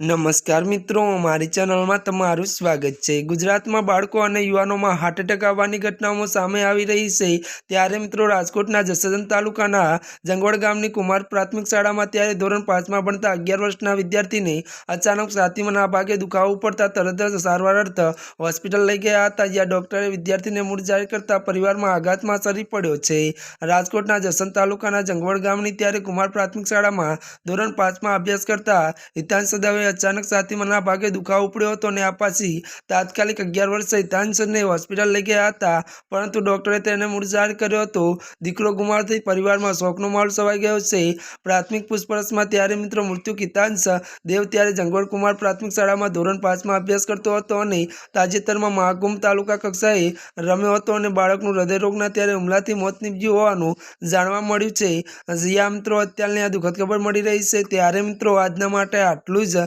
નમસ્કાર મિત્રો મારી ચેનલમાં તમારું સ્વાગત છે. ગુજરાતમાં બાળકો અને યુવાનોમાં હાર્ટ એટેક આવવાની ઘટનાઓ સામે આવી રહી છે. ત્યારે મિત્રો, રાજકોટના જસદન તાલુકાના જંગવડ ગામની કુમાર પ્રાથમિક શાળામાં ત્યારે ધોરણ પાંચમાં ભણતા અગિયાર વર્ષના વિદ્યાર્થીને અચાનક છાતીમાં ભાગે દુખાવો પડતા તરત જ સારવાર અર્થ હોસ્પિટલ લઈ ગયા હતા, જ્યાં ડોક્ટરે વિદ્યાર્થીને મૂળ જાહેર કરતા પરિવારમાં આઘાતમાં સરી પડ્યો છે. રાજકોટના જસદન તાલુકાના જંગવડ ગામની ત્યારે કુમાર પ્રાથમિક શાળામાં ધોરણ પાંચમાં અભ્યાસ કરતા હિતાંશ દવે અચાનક છાતીમાંના ભાગે દુખાવો ઉપડ્યો હતો અને આ પાછી તાત્કાલિક અગિયાર વર્ષે હિતાંશને હોસ્પિટલ લઈ ગયા હતા. પરંતુ ડોક્ટરે તેને મૂળ જાહેર કર્યો હતો. દીકરો ગુમાવથી પરિવારમાં શોકનો માહોલ સવાઈ ગયો છે. પ્રાથમિક પૂછપરછમાં ત્યારે મિત્રો મૃત્યુ કિતાંશ દેવ ત્યારે જંગવડ કુમાર પ્રાથમિક શાળામાં ધોરણ પાંચમાં અભ્યાસ કરતો હતો અને તાજેતરમાં મહાકુંભ તાલુકા કક્ષાએ રમ્યો હતો અને બાળકનું હૃદયરોગના ત્યારે હુમલાથી મોત નીપજ્યું હોવાનું જાણવા મળ્યું છે. જ્યાં મિત્રો, અત્યારની આ દુઃખદ ખબર મળી રહી છે. ત્યારે મિત્રો, આજના માટે આટલું જ.